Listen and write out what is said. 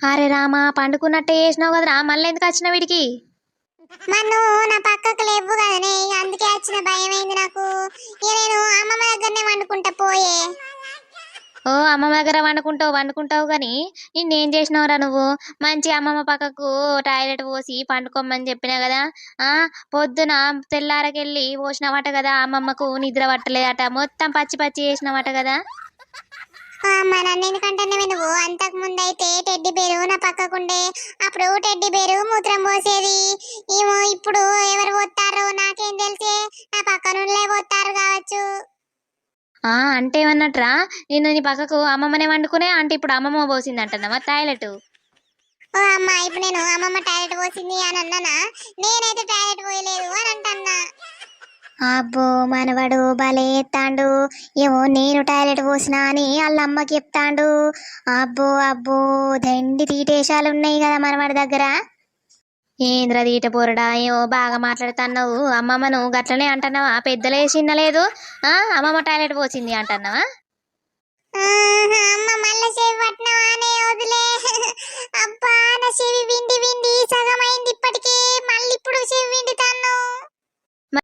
అరే రామా పండుకున్నట్టే చేసినావు కదరా. మళ్ళీ ఎందుకు వచ్చిన వీడికి? మన్ను నా పక్కకు లేవు కదనే. అందుకే వచ్చిన భయం అయింది నాకు నేను అమ్మమ్మ దగ్గరనే వండుకుంటా పోయే. ఓ అమ్మమ్మ దగ్గర వండుకుంటావు వండుకుంటావు కానీ నిన్నేం చేసినావురా నువ్వు? మంచి అమ్మమ్మ పక్కకు టాయిలెట్ పోసి పండుకోమని చెప్పినా కదా? ఆ పొద్దున తెల్లారకెళ్ళి పోసినావట కదా అమ్మమ్మకు నిద్ర పట్టలేదట. మొత్తం పచ్చి పచ్చి చేసినావట కదా? ఆ, అమ్మ నన్ను ఎందుకంటే నువ్వు? అంతకు అయితే టెడ్డి బేరు నా పక్కకుండే అప్పుడు టెడ్డి బేరు మూత్రం పోసేది. ఏమో ఇప్పుడు ఎవరు పోతారో నాకేం తెలిసే నా పక్క నుండే పోతారు కావచ్చు. ఆ అంటే ఏమన్నట్రా నిన్ను నీ పక్కకు అమ్మమ్మనే వండుకునే అంటే ఇప్పుడు అమ్మమ్మ పోసింది అంటున్నావా టాయిలెట్? ఓ అమ్మ ఇప్పుడు నేను అమ్మమ్మ టాయిలెట్ పోసింది అని అన్నానా? నేనైతే టాయిలెట్ పోయలేదు అబ్బో మనవడు భలే ఎత్తాండు. ఏమో నేను టాయిలెట్ పోసినా అని వాళ్ళ అమ్మకి చెప్తాండు. అబ్బో అబ్బో దండి తీటేశాలు ఉన్నాయి కదా మనవాడి దగ్గర. ఏంద్ర తీట పోరడా ఏమో బాగా మాట్లాడుతున్నావు. అమ్మమ్మను గట్లనే అంటున్నావా? పెద్దలే చిన్నలేదు. ఆ అమ్మమ్మ టాయిలెట్ పోసింది అంటున్నావా?